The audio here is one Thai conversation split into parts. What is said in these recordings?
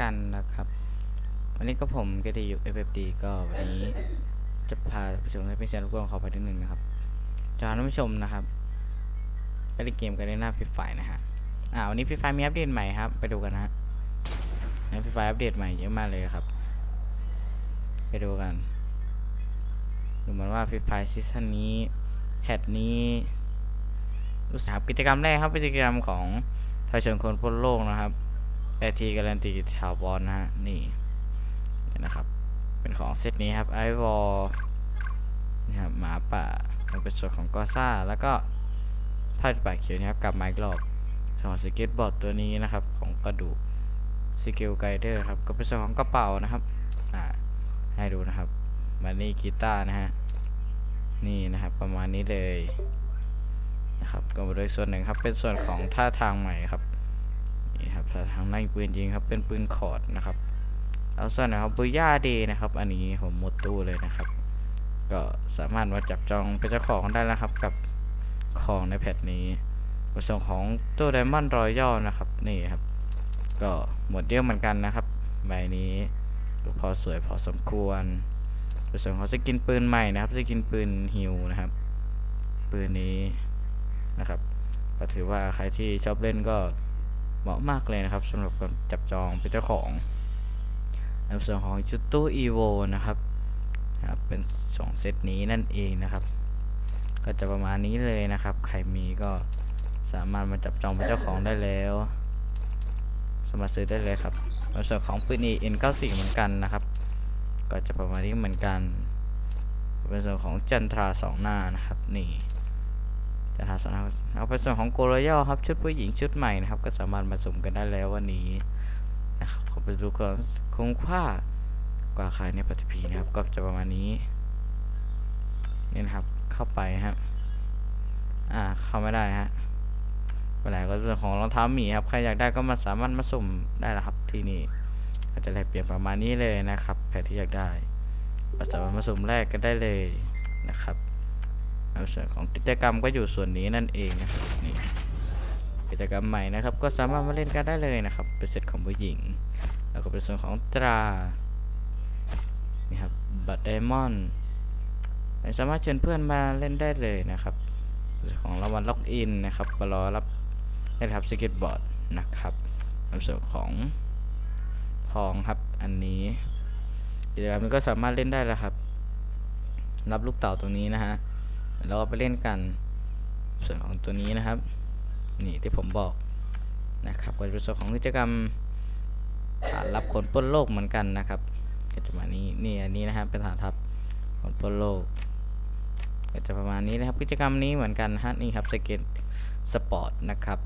กันด้วยละกันนะครับ วันนี้ก็ผมก็ดีอยู่ FFD ก็วันนี้จะพาผู้ชมให้เป็นเสียงรบกวนขอไปนิดนึงนะครับจะพาท่านผู้ชมนะครับไปเล่นเกมกันในหน้าฟรีไฟนะฮะอ่าวันนี้ฟรีไฟมีอัปเดตใหม่ครับ ไปดูกันนะฮะในฟรีไฟอัปเดตใหม่เยอะมากเลยครับ ไปดูกันดูเหมือนว่าฟรีไฟซีซั่นนี้แพทนี้รู้สึกครับกิจกรรมแรกครับกิจกรรมของไทยชนคนพ้นโลกนะครับ แต่ทีการันตีถาวรนะฮะนี่นี่นะครับ เป็นของเซตนี้ครับไอวอลนะครับหมาป่ามันเป็นส่วนของกอซ่า แล้วก็ผ้าป่าเขียวนะครับกับไมาอีกรอบส่วนของสเก็ตบอร์ดตัวนี้นะครับ ของกระดูกสเกลไกเดอร์ครับ ก็เป็นส่วนของกระเป๋านะครับ อ่า ให้ดูนะครับมานี่กีตาร์นะฮะ นี่นะครับ ประมาณนี้เลยนะครับ ก็โดยส่วนหนึ่งครับ เป็นส่วนของท่าทางใหม่ครับ นี่ครับทาทางนั่งปืนจริงครับ เป็นปืนคอร์ดนะครับแล้วส่วนนะครับบุย่าเดนะครับ อันนี้ผมหมดตู้เลยนะครับ ก็สามารถมาจับจองเป็นเจ้าของได้แล้วครับ กับของในแพทนี้ในส่วนของตู้ไดมอนด์รอยัลนะครับ นี่ครับ ก็หมดเยอะเหมือนกันนะครับใบนี้ก็พอสวยพอสมควรในส่วนของสกินปืนใหม่นะครับสกินปืนฮิวนะครับ ปืนนี้นะครับ ก็ถือว่าใครที่ชอบเล่นก็ เหมาะมากเลยนะครับสำหรับการจับจองเป็นเจ้าของในส่วนของชุดตู้ EVO นะครับครับเป็นสองเซตนี้นั่นเองนะครับ ก็จะประมาณนี้เลยนะครับ ใครมีก็สามารถมาจับจองเป็นเจ้าของได้แล้ว สามารถซื้อได้เลยครับในส่วนของปืน N94 เหมือนกันนะครับ ก็จะประมาณนี้เหมือนกันเป็นส่วนของจันทราสองหน้านะครับนี่ จันทราสนเอาเป็นส่วนของโกลยอครับชุดผู้หญิงชุดใหม่นะครับ ก็สามารถมาสุมกันได้แล้ววันนี้นะครับขอไปดูก่อนคุ้มค่ากว่าขายในปฏิพีนะครับ ก็จะประมาณนี้นี่นะครับเข้าไปฮะอ่าเข้าไม่ได้ฮะเวลาก็เรื่องของรองเท้าหมีครับใครอยากได้ก็มาสามารถมาสุ่มได้แล้วครับที่นี่ก็จะแลกเปลี่ยนประมาณนี้เลยนะครับใครที่อยากได้ก็สามารถมาสุ่มแลกกันได้เลยนะครับ ส่วนของกิจกรรมก็อยู่ส่วนนี้นั่นเองนะครับนี่กิจกรรมใหม่นะครับ ก็สามารถมาเล่นกันได้เลยนะครับ เป็นเซตของผู้หญิง แล้วก็เป็นส่วนของตรานี่ครับบัตรไดมอนด์สามารถเชิญเพื่อนมาเล่นได้เลยนะครับ ของรางวัลล็อกอินนะครับก็รอรับได้รับสเก็ตบอร์ดนะครับในส่วนของทองครับอันนี้กิจกรรมนี้ก็สามารถเล่นได้แล้วครับ รับลูกเต่าตรงนี้นะฮะ แล้วก็ไปเล่นกัน ส่วนของตัวนี้นะครับ นี่ที่ผมบอกนะครับก็จะเป็นส่วนของกิจกรรมรับคนป้นโลกเหมือนกันนะครับก็จะมานี้นี่อันนี้นะครับเป็นฐานทัพคนป้นโลกก็จะประมาณนี้นะครับกิจกรรมนี้เหมือนกันฮะนี่ครับสเก็ตสปอร์ตนะครับ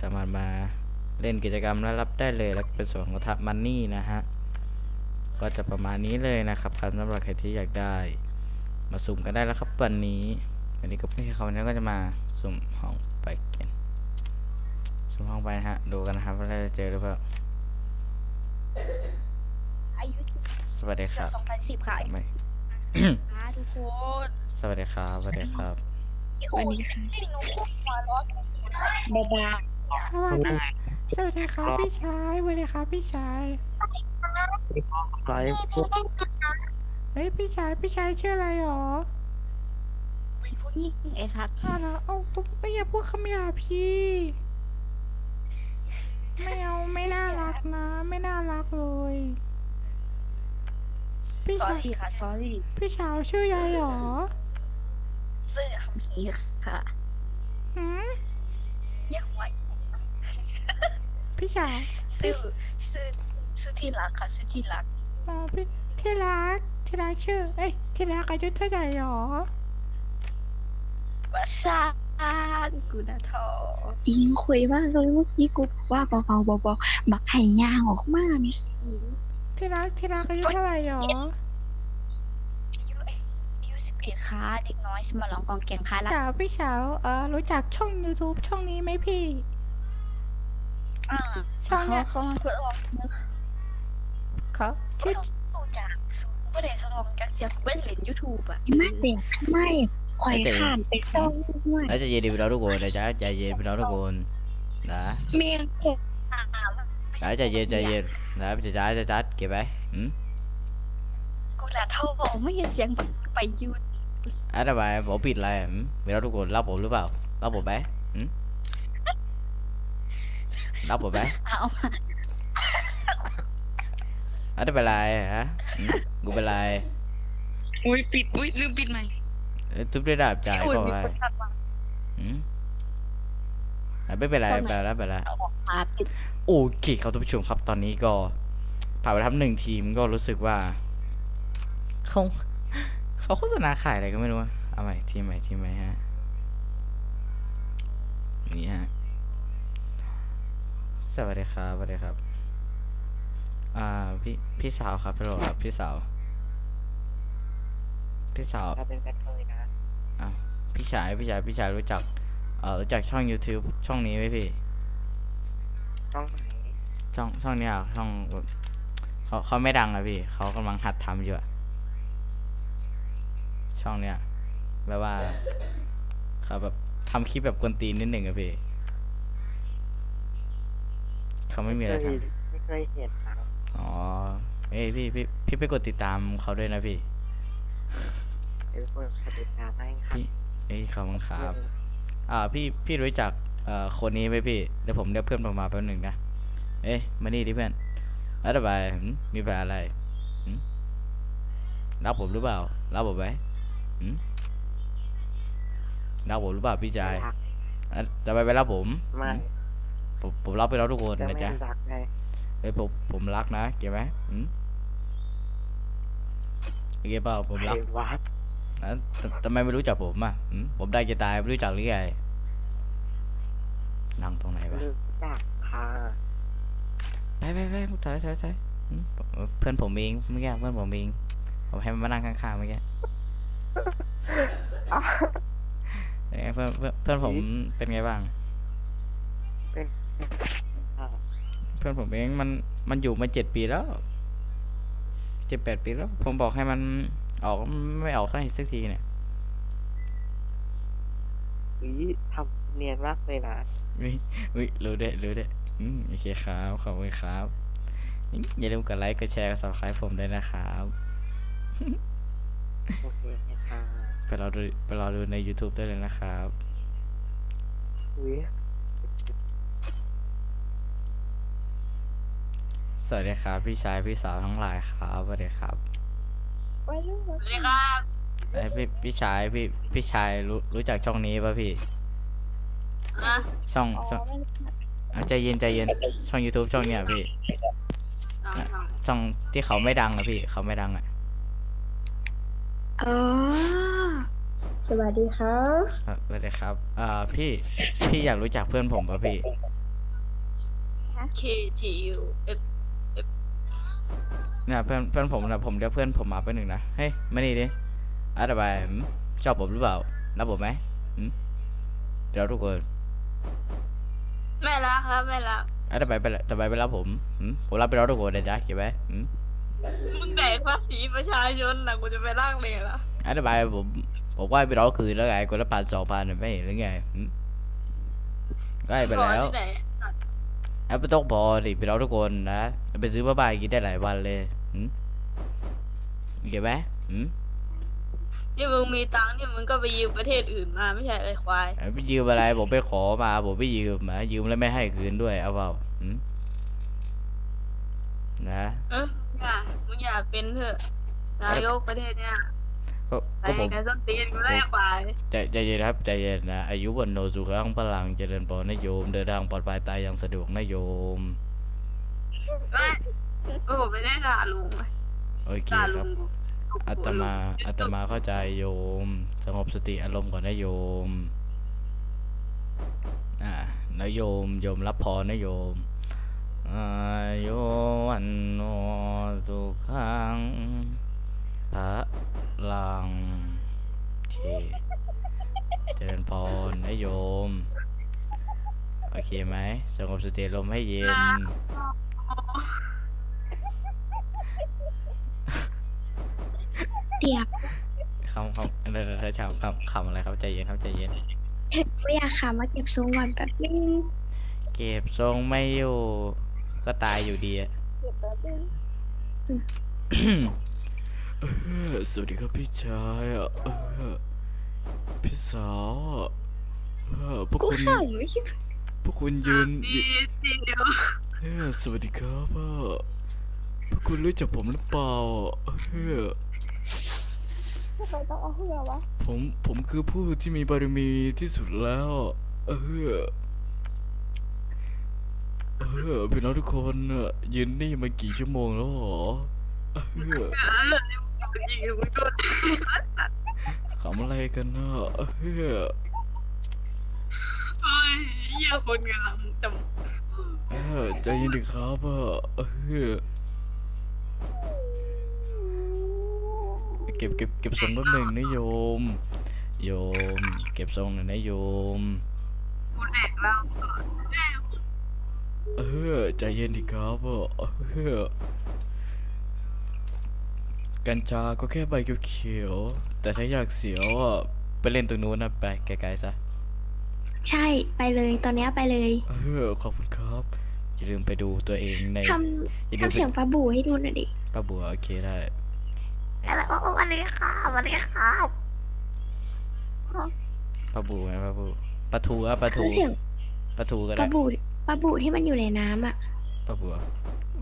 สามารถมาเล่นกิจกรรมและรับได้เลยแล้วเป็นส่วนของทัพมันนี่นะฮะก็จะประมาณนี้เลยนะครับครับสำหรับใครที่อยากได้ มาสุ่มกันได้แล้วครับวันนี้วันนี้ก็พี่เขาเนี่ยก็จะมาสุ่มห้องไปกันสุ่มห้องไปนะฮะดูกันนะครับว่าเราจะเจอหรือเปล่าอายุสวัสดีครับสองพันสิบค่ะไม่อ่าทุกคนสวัสดีครับสวัสดีครับวันนี้ค่ะไม่รู้หัวร้อนบ๊ายบายสวัสดีสวัสดีครับพี่ชายสวัสดีครับพี่ชายไลฟ์พวกเฮ้ยพี่ชายพี่ชายชื่ออะไรหรอเป็นผู้หญิงไอ้ครับอ้าวแล้วเอาผมไม่อยากพูดคำหยาบพี่ ไม่เอาไม่น่ารักนะ ไม่น่ารักเลย พี่สอชายรี่ค่ะสอรี่พี่ชายชื่อยายหรอซื้อคำพีร์ค่ะหืมยังไงพี่ชายซื้อซื้อซื้อที่รักค่ะซื้อที่รัก อ๋อพี่ที่รัก ที่รักชื่อ เอ้ย ที่รักอายุเท่าไหร่หรอว่าซานกูนะทออิงคุยมากเลยเมื่อกี้กูบอกว่าเบาๆเบาๆบักไห่ย่างออกมานี่สิที่รักที่รักอายุเท่าไหร่หรออายุอายุสิบเอ็ดค่ะเด็กน้อยสมาลองกองแกงค่ะแล้วสาวพี่สาวเออรู้จักช่อง YouTube ช่องนี้ไหมพี่ อ่าช่องเขาเนี้ยเขามาเพื่อลองเขาชื่ชื่ออจาก สูงก็ได้ทองจากเสียงเว้นเหรียญยูทูบอะไม่เปลี่ยนทำไมคอยข้ามไปซ่องด้วยแล้วจะเย็นดีไปแล้วทุกคนนะจ๊ะใจเย็นไปแล้วทุกคนนะเมียงเผ็ดอ่าได้ใจเย็นใจเย็นได้จะจ้าจะจ้าเก็บไว้อืมกูจะโทรบอกไม่เห็นเสียงไปหยุดอะทำไมผมผิดอะไรอืมไม่รับทุกคนรับผมหรือเปล่ารับผมไหมอืมรับผมไหมเอามา อะได้เป็นไรฮะอืมกูเป็นไรอุ้ยปิด อุ้ยลืมปิดไหมเอ้ยทุบด้วยดาบจ่ายอุ้ยก็มีไปคนทักมาอืมอะไม่เป็นไรตอนไหนไปแล้วไปแล้วเอาออกมาปิดโอเคครับท่านผู้ชมครับตอนนี้ก็ผ่านไปทำหนึ่งทีมก็รู้สึกว่าเขาเขาโฆษณาขายอะไรก็ไม่รู้อะเอาใหม่ทีมใหม่ทีมใหม่ฮะนี่ฮะสวัสดีครับสวัสดีครับ อ่าพี่พี่สาวครับพี่โรครับพี่สาว พี่สาวถ้าเป็นกระเทยนะอ้าวพี่ชายพี่ชายพี่ชายรู้จัก เอ่อรู้จักช่อง YouTube ช่องนี้ไหมพี่ต้องไหนช่องช่องเนี้ยช่องแบบเขาเขาไม่ดังอะพี่เขากำลังหัดทำอยู่อะช่องเนี้ยแบบว่าเขาแบบทำคลิปแบบกวนตีนนิดหนึ่งอะพี่เขาไม่มีอะไรเคทยไม่เคยเห็นนะำ อ๋อเอ้ยพี่พี่พี่ไปกดติดตามเขาด้วยนะพี่เป็นคนปฏิบัติให้ค่ะพี่ เอ้ยขอบคุณครับ อ่าพี่พี่รู้จักเอ่อคนนี้ไหมพี่เดี๋ยวผมเรียกเพื่อนผมมาแป๊บหนึ่งนะ เอ๊ะมานี่ดิเพื่อนแล้วทำไมหืมมีปัญหาอะไรหืมรับผมหรือเปล่ารับผมไหมหืมรับผมหรือเปล่าพี่ชายรักอะจะไปไปรับผมไม่หืมผมผมรับไปแล้วทุกคนจะนะไม่จ๊ะ รักไง เอ้ยผมผมรักนะเก็บไหมหืมโอเคเปล่าผมรักใครวัดนะทำทำไมไม่รู้จักผมอะหืมผมได้จะตายไม่รู้จักหรือไงนั่งตรงไหนวะรู้จักค่ะไปไปไปถอยถอยถอยหืมเพื่อนผมเองเมื่อกี้เพื่อนผมเองผมให้มันมานั่งข้างๆเมื่อกี้อ้าวเป็นไงเพื่อนเพื่อนเพื่อนผมเป็นไงบ้างอะ เพื่อนผมเองมันมันอยู่มาเจ็ดปีแล้วเจ็ดแปดปีแล้ว ผมบอกให้มันออกไม่ออกให้สักทีเนี่ยอุ๊ยทำเนียนมากเลยนะวิวิรู้เด้รู้เด้อืมโอเคครับขอบคุณครับอืมอย่าลืมกดไลค์กดแชร์กด subscribe ผมด้วยนะครับโอเคค่ะไปรอดูไปรอดูใน YouTube ได้เลยนะครับอุ้ สวัสดีครับ พี่ชายพี่สาวทั้งหลายครับสวัสดีครับสวัสดีครับเอ้ยพี่พี่ชายพี่พี่ชายรู้รู้จักช่องนี้ป่ะพี่อะช่องช่องอะใจเย็นใจเย็นช่อง YouTube ช่องเนี้ยพี่เอาเอาช่องที่เขาไม่ดังอะพี่ เขาไม่ดังอะเออสวัสดีครับครับสวัสดีครับอ่าพี่พี่อยากรู้จักเพื่อนผมป่ะพี่ K T U F เนี่ยเพื่อนเพื่อนผมนะผมเรียกเพื่อนผมมาไปหนึ่งนะเฮ้ยมานี่ดิอะทำไมหืมชอบผมหรือเปล่ารับผมไหมหืมเดี๋ยวทุกคนไม่รักครับไม่รักอะทำไมไปละทำไมไปรับผมหืมผมรับไปแล้วทุกคนนะจ๊ะเก็บไว้หืมมึงแบกภาษีประชาชนนะกูจะไปร่างเลยละอะทำไมผมผมว่าไปรอคืนแล้วไงคนละพันสองพันไม่เห็นหรือไงหืมก็ให้ไปแล้ว ที่ไหนอะไม่ต้องพอดิไปรอทุกคนนะไปซื้อผ้าใบกินได้หลายวันเลยหืมเก็บไหมหืมที่มึงมีตังค์เนี่ยมึงก็ไปยืมประเทศอื่นมาไม่ใช่เลยควายเอ้ยไปยืมอะไรผมไปขอมาผมไปยืมมายืมแล้วไม่ให้คืนด้วยเอาเปล่าหืมนะเอออย่ามึงอย่าเป็นเถอะนายกประเทศเนี่ย ก็ไปก็ผมกันส้นตีนกูได้ควายใจใจเย็นครับใจเย็นนะอายุวันโนสุขังพลังเจริญพรนะโยม เดินทางปลอดภัยตายอย่างสะดวกนะโยมเอ้ยโอ้โหไม่ได้ด่าลุงเว้ยโอเคด่าคลุรับ งกูอาตมาอาตมาเข้าใจโยม สงบสติอารมณ์ก่อนนะโยมอ่านะโยมโยมรับพรนะโยมอายุวันโนสุขังพระ ลังโอเคเจริญพรนะโยม โอเคไหมสงบสติอารมณ์ให้เย็นเตียบคำคำอะไรนะคำคำคำอะไรครับใจเย็นครับใจเย็น ไม่อยากขามาเก็บทรงก่อนแป๊บนึงเก็บทรงไม่อยู่ ก็ก็ตายอยู่ดีอะเออ สวัสดีครับพี่ชายอะเออพี่สาวอะเออพวกกูคุณขำไม่คิดพวกคุณยืนยืนเออสวัสดีครับอะพวกคุณรู้จักผมหรือเปล่าเออทำไมต้องเอาเหือวะผมผมคือผู้ที่มีบารมีที่สุดแล้วเออเออพี่น้องทุกคนน่ะยืนนี่มากี่ชั่วโมงแล้วหรอเออ ขำอะไรกันน่ะเออเฮ้ยเหี้ยคนกำลังจะเออใจเย็นดิครับอะเออเก็บเก็บเก็บทรงแป๊บหนึ่งนะโยม โยม เก็บทรงหน่อยนะโยมกูแดกเหล้าก่อนแม่ เออใจเย็นดิครับอะเออ กัญชาก็แค่ใบเขียวๆแต่ถ้าอยากเสียวอะไปเล่นตรงนู้นนะไปไกลๆซะใช่ไปเลยตอนเนี้ยไปเลยเออขอบคุณครับ อย่าลืมไปดูตัวเองในทอย่าำลืมทำเสียงปลาบูให้ดูหน่อยดิป้าบัวโอเคได้ อะไรโอ้วันนี้ครับวันนี้ครับปลาบูไหมปลาบูปลาทูอะปลาทูคือเสียงปลาทูก็ปได้ลาบูปลาบูที่มันอยู่ในน้ำอะปลาบัว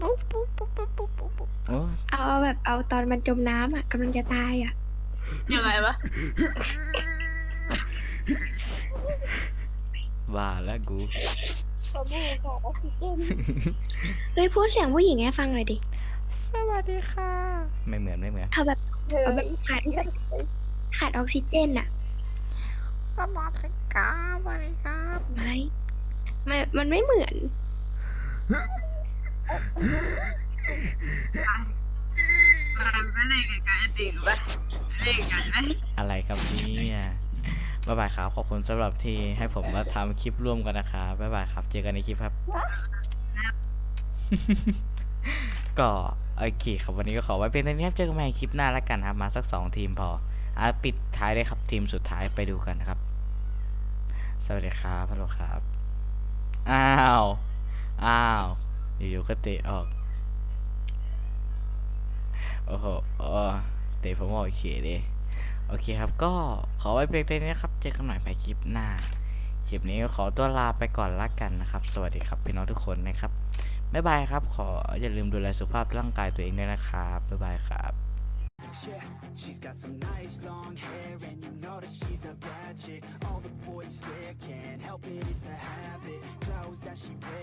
ปุ๊บปุ๊บปุ๊บปุ๊บปุ๊บปุ๊บปุ๊บโอ้เอาเอาแบบเอาตอนมันจมน้ำอะกำลังจะตายอะ ยังไงวะว่าแล้วกูเฮ้ยพูดเสียงผู้หญิงให้ฟังหน่อยดิ สวัสดีค่ะ ไม่เหมือนไม่เหมือนเอาแบบเอาแบบขาดขาดออกซิเจนอะสวัสดีครับสวัสดีครับ ไม่มันมันไม่เหมือน มันไม่เล่นกับกันจริงปะเล่นกันไหมอะไรครับเนี่ยบ๊ายบายครับ ขอบคุณสำหรับที่ให้ผมมาทำคลิปร่วมกันนะครับบ๊ายบายครับ เจอกันในคลิปครับ ก็โอเคครับวันนี้ก็ขอไว้เป็นเท่านี้ครับ เจอกันใหม่คลิปหน้าแล้วกันครับ มาสักสองทีมพออะปิดท้ายเลยครับทีมสุดท้ายไปดูกันนะครับ สวัสดีครับฮัลโหลครับ อ้าว อ้าว อยู่ๆก็เตะออก โอ้โหเตะผมออกเขียเลยโอเคครับ ก็ขอไว้เพียงเท่านี้นะครับ เจอกันใหม่ในคลิปหน้า คลิปนี้ก็ขอตัวลาไปก่อนละกันนะครับ สวัสดีครับพี่น้องทุกคนนะครับ บ๊ายบายครับ ขออย่าลืมดูแลสุขภาพร่างกายตัวเองด้วยนะครับ บ๊ายบายครับ Yeah, she's got some nice long hair and you know that she's a bad chick All the boys stare, can't help it, it's a habit Clothes that she wears